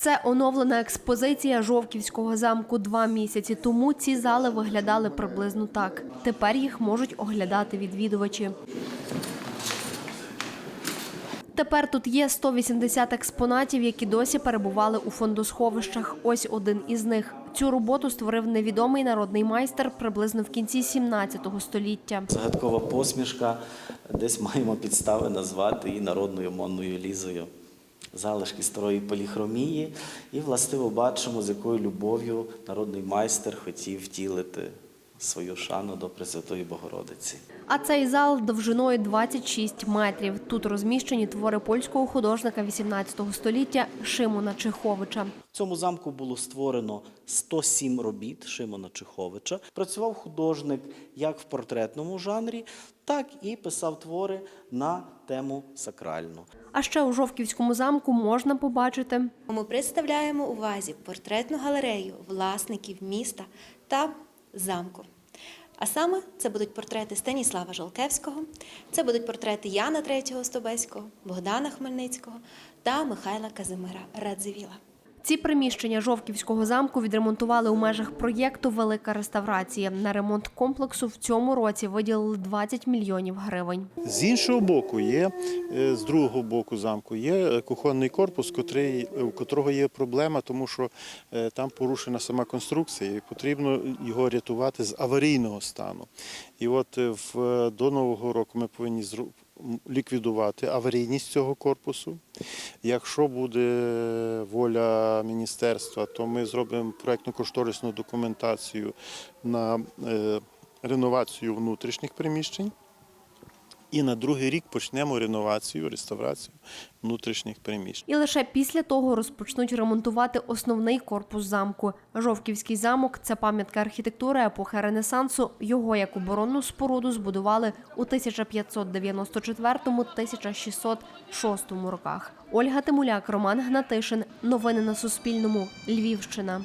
Це оновлена експозиція Жовківського замку два місяці тому. Ці зали виглядали приблизно так. Тепер їх можуть оглядати відвідувачі. Тепер тут є 180 експонатів, які досі перебували у фондосховищах. Ось один із них. Цю роботу створив невідомий народний майстер приблизно в кінці 17 століття. Загадкова посмішка, десь маємо підстави назвати її народною монною лізою. Залишки старої поліхромії, і властиво бачимо, з якою любов'ю народний майстер хотів втілити свою шану до Пресвятої Богородиці. А цей зал довжиною 26 метрів. Тут розміщені твори польського художника 18 століття Шимона Чеховича. В цьому замку було створено 107 робіт Шимона Чеховича. Працював художник як в портретному жанрі, так і писав твори на тему сакральну. А ще у Жовківському замку можна побачити Ми представляємо увазі портретну галерею власників міста та замку. А саме це будуть портрети Станіслава Жолкевського, це будуть портрети Яна III Стобеського, Богдана Хмельницького та Михайла Казимира Радзивіла. Ці приміщення Жовківського замку відремонтували у межах проєкту Велика реставрація. На ремонт комплексу в цьому році виділили 20 мільйонів гривень. З іншого боку, є е, з другого боку замку є е, кухонний корпус, котрий, у котрого є проблема, тому що е, там порушена сама конструкція, і потрібно його рятувати з аварійного стану. І от е, в, е, до нового року ми повинні ліквідувати аварійність цього корпусу. Якщо буде воля міністерства, то ми зробимо проєктно-кошторисну документацію на е, реновацію внутрішніх приміщень. І на другий рік почнемо реновацію, реставрацію внутрішніх приміщень. І лише після того розпочнуть ремонтувати основний корпус замку. Жовківський замок це пам'ятка архітектури епохи Ренесансу. Його як оборонну споруду збудували у 1594-1606 роках. Ольга Тимуляк, Роман Гнатишин. Новини на Суспільному. Львівщина.